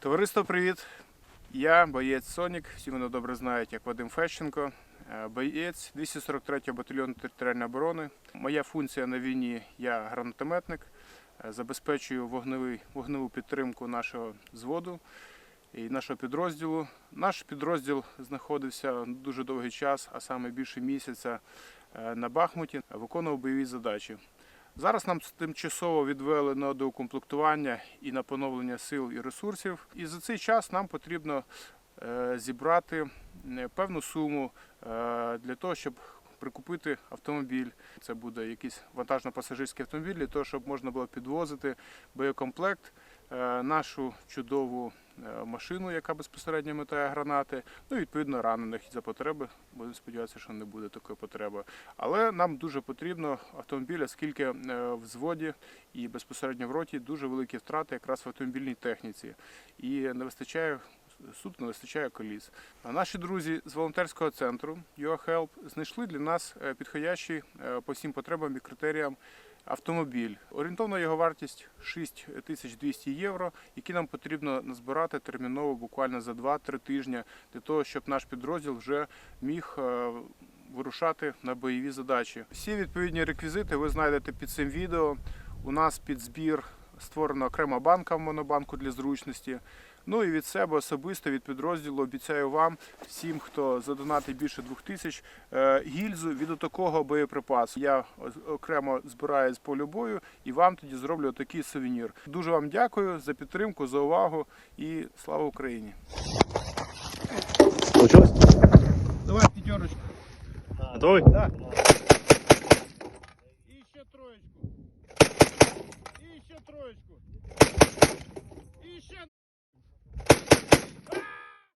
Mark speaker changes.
Speaker 1: Товариство, привіт! Я боєць Сонік, всі мене добре знають як Вадим Фещенко, е, боєць 243-го батальйону територіальної оборони. Моя функція на війні я гранатометник, е, забезпечую вогневий, вогневу підтримку нашого зводу і нашого підрозділу. Наш підрозділ знаходився дуже довгий час, а саме більше місяця е, на Бахмуті, виконував бойові задачі. Зараз нам тимчасово відвели на доукомплектування і на поновлення сил і ресурсів. І за цей час нам потрібно е, зібрати е, певну суму е, для того, щоб прикупити автомобіль. Це буде якийсь вантажно-пасажирський автомобіль, для того, щоб можна було підвозити боєкомплект, нашу чудову е, машину, яка безпосередньо метає гранати, ну і відповідно ранених за потреби. Будемо сподіватися, що не буде такої потреби. Але нам дуже потрібно автомобіль, оскільки е, в зводі і безпосередньо в роті дуже великі втрати якраз в автомобільній техніці. І не вистачає суд не вистачає коліс. Наші друзі з волонтерського центру YourHelp знайшли для нас е, підходящий е, по всім потребам і критеріям автомобіль. Орієнтовна його вартість 6200 євро, які нам потрібно назбирати терміново буквально за 2-3 тижні для того, щоб наш підрозділ вже міг е, вирушати на бойові задачі. Всі відповідні реквізити ви знайдете під цим відео. У нас під збір створена окрема банка в монобанку для зручності. Ну і від себе особисто від підрозділу обіцяю вам, всім, хто задонатить більше двох тисяч, е, гільзу від такого боєприпасу. Я окремо збираю з полю бою і вам тоді зроблю такий сувенір. Дуже вам дякую за підтримку, за увагу і слава Україні!
Speaker 2: Получилось?
Speaker 1: Давай п'ятерочку.
Speaker 2: Готовий?
Speaker 1: Да.